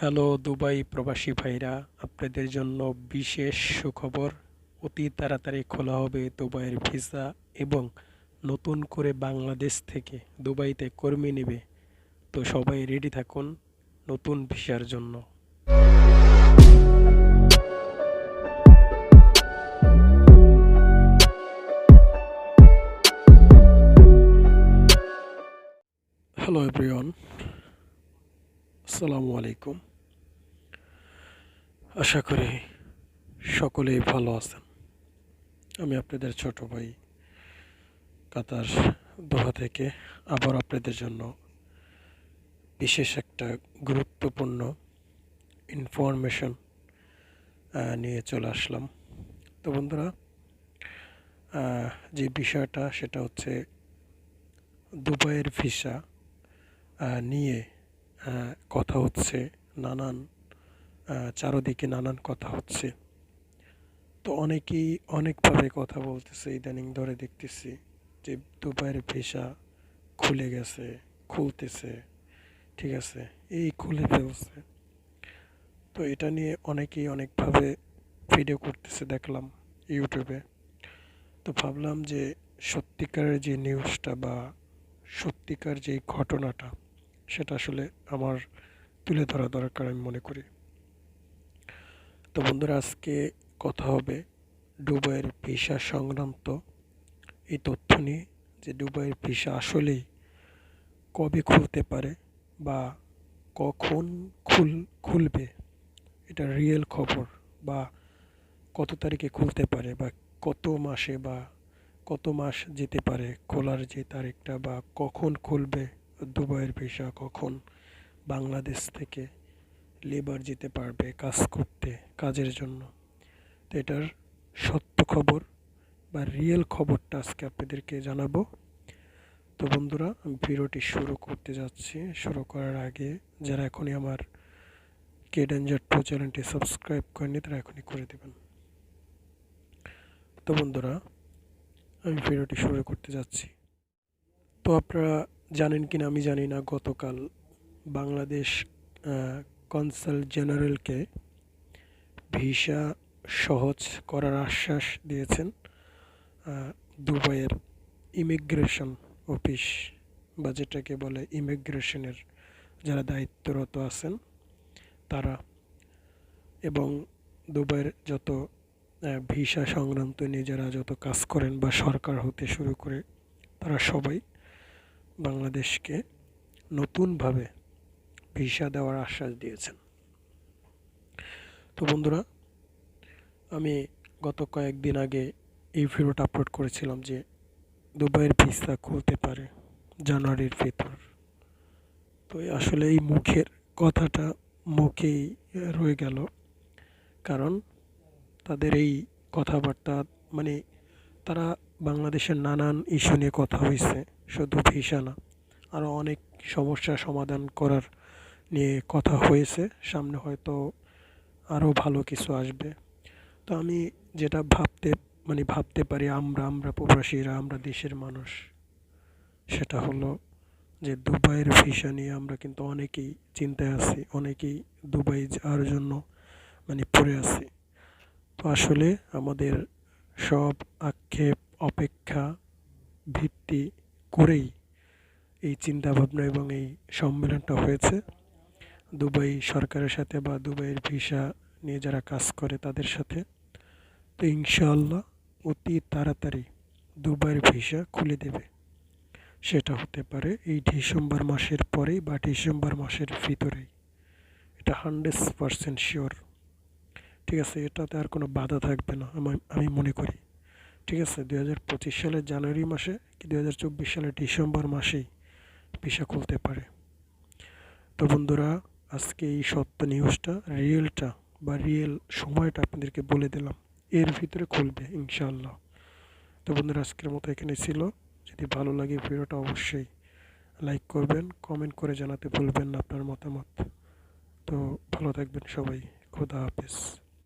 Hello Dubai প্রবাসী ভাইরা, আপনাদের জন্য বিশেষ সুখবর। অতি তাড়াতাড়ি খোলা হবে দুবাইয়ের ভিসা এবং নতুন করে বাংলাদেশ থেকে দুবাইতে কর্মী নেবে। তো সবাই রেডি থাকুন নতুন ভিসার জন্য। হ্যালো এভরিওয়ান আসসালামু আলাইকুম। আশা করি সকলেই ভালো আছেন। আমি আপনাদের ছোট ভাই কাতার দোহা থেকে আবার আপনাদের জন্য বিশেষ একটা গুরুত্বপূর্ণ ইনফরমেশন নিয়ে চলে আসলাম। তো বন্ধুরা যে বিষয়টা সেটা হচ্ছে দুবাইয়ের ভিসা নিয়ে কথা হচ্ছে, নানান চারদিকে নানান কথা হচ্ছে। তো অনেকেই অনেকভাবে কথা বলতেছে, ইদানিং ধরে দেখতেছি যে দুবাইয়ের ভিসা খুলে গেছে, খুলতেছে, ঠিক আছে? এই খুলে ফেলছে। তো এটা নিয়ে অনেকেই অনেকভাবে ভিডিও করতেছে দেখলাম ইউটিউবে। তো ভাবলাম যে সত্যিকারের যে নিউজটা বা সত্যিকার যে ঘটনাটা সেটা আসলে আমার তুলে ধরা দরকার আমি মনে করি। তো বন্ধুরা, আজকে কথা হবে দুবাইয়ের ভিসা সংক্রান্ত এই তথ্য নিয়ে যে দুবাইয়ের ভিসা আসলেই কবে খুলতে পারে বা কখন খুল, খুলবে, এটা রিয়েল খবর বা কত তারিখে খুলতে পারে বা কত মাসে বা কত মাস যেতে পারে, খোলার যে তারিখটা বা কখন খুলবে দুবাইয়ের ভিসা কখন বাংলাদেশ থেকে লেবার যেতে পারবে কাজ করতে, কাজের জন্য? তো এটার সত্য খবর বা রিয়েল খবরটা আজকে আপনাদেরকে জানাব। তো বন্ধুরা, আমি ভিডিওটি শুরু করতে যাচ্ছি। শুরু করার আগে যারা এখনই আমার কে ডেঞ্জার টু চ্যানেলটি সাবস্ক্রাইব করেনি তারা এখনই করে দেবেন। তো বন্ধুরা, আমি ভিডিওটি শুরু করতে যাচ্ছি। তো আপনারা জানেন কিনা আমি জানি না, গতকাল বাংলাদেশ কনসাল জেনারেলকে ভিসা সহজ করার আশ্বাস দিয়েছেন দুবাইয়ের ইমিগ্রেশন অফিস বা যেটাকে বলে ইমিগ্রেশনের যারা দায়িত্বরত আছেন তারা। এবং দুবাইয়ের যত ভিসা সংক্রান্ত নিয়ে যারা যত কাজ করেন বা সরকার হতে শুরু করে তারা সবাই বাংলাদেশকে নতুনভাবে ভিসা দেওয়ার আশ্বাস দিয়েছেন। তো বন্ধুরা, আমি গত কয়েকদিন আগে এই ভিডিওটা আপলোড করেছিলাম যে দুবাইয়ের ভিসা খুলতে পারে জানুয়ারির ভেতর। তো আসলে এই মুখের কথাটা মুখেই রয়ে গেল। কারণ তাদের এই কথাবার্তা মানে তারা বাংলাদেশের নানান ইস্যু নিয়ে কথা হয়েছে শুধু ভিসা না আরও অনেক সমস্যা সমাধান করার নিয়ে কথা হয়েছে। সামনে হয়তো আরও ভালো কিছু আসবে। তো আমি যেটা ভাবতে মানে ভাবতে পারি, আমরা আমরা প্রবাসীরা, আমরা দেশের মানুষ, সেটা হলো যে দুবাইয়ের ভিসা নিয়ে আমরা কিন্তু অনেকেই চিন্তায় আছি, অনেকেই দুবাই যাওয়ার জন্য মানে পড়ে আছি। তো আসলে আমাদের সব আক্ষেপ, অপেক্ষা, ভিত্তি করেই এই চিন্তাভাবনা এবং এই সম্মেলনটা হয়েছে। দুবাই সরকারের সাথে বা দুবাইয়ের ভিসা নিয়ে যারা কাজ করে তাদের সাথে। তো ইনশাআল্লাহ অতি তাড়াতাড়ি দুবাইয়ের ভিসা খুলে দেবে। সেটা হতে পারে এই ডিসেম্বর মাসের পরেই বা ডিসেম্বর মাসের ভিতরেই। এটা হান্ড্রেড পারসেন্ট শিওর। ঠিক আছে, এটাতে আর কোনো বাধা থাকবে না, আমি মনে করি। ঠিক আছে দু হাজার পঁচিশ সালের জানুয়ারি মাসে কি দু হাজার চব্বিশ সালের ডিসেম্বর মাসেই ভিসা খুলতে পারে। তো বন্ধুরা, আজকে এই সত্য নিউজটা, রিয়েলটা বা রিয়েল সময়টা আপনাদেরকে বলে দিলাম। এর ভিতরে খুলবে, ইনশাআল্লাহ। তো বন্ধুরা, আজকের মতো এখানে ছিল। যদি ভালো লাগে ভিডিওটা অবশ্যই লাইক করবেন, কমেন্ট করে জানাতে ভুলবেন না আপনার মতামত। তো ভালো থাকবেন সবাই, খোদা হাফেজ।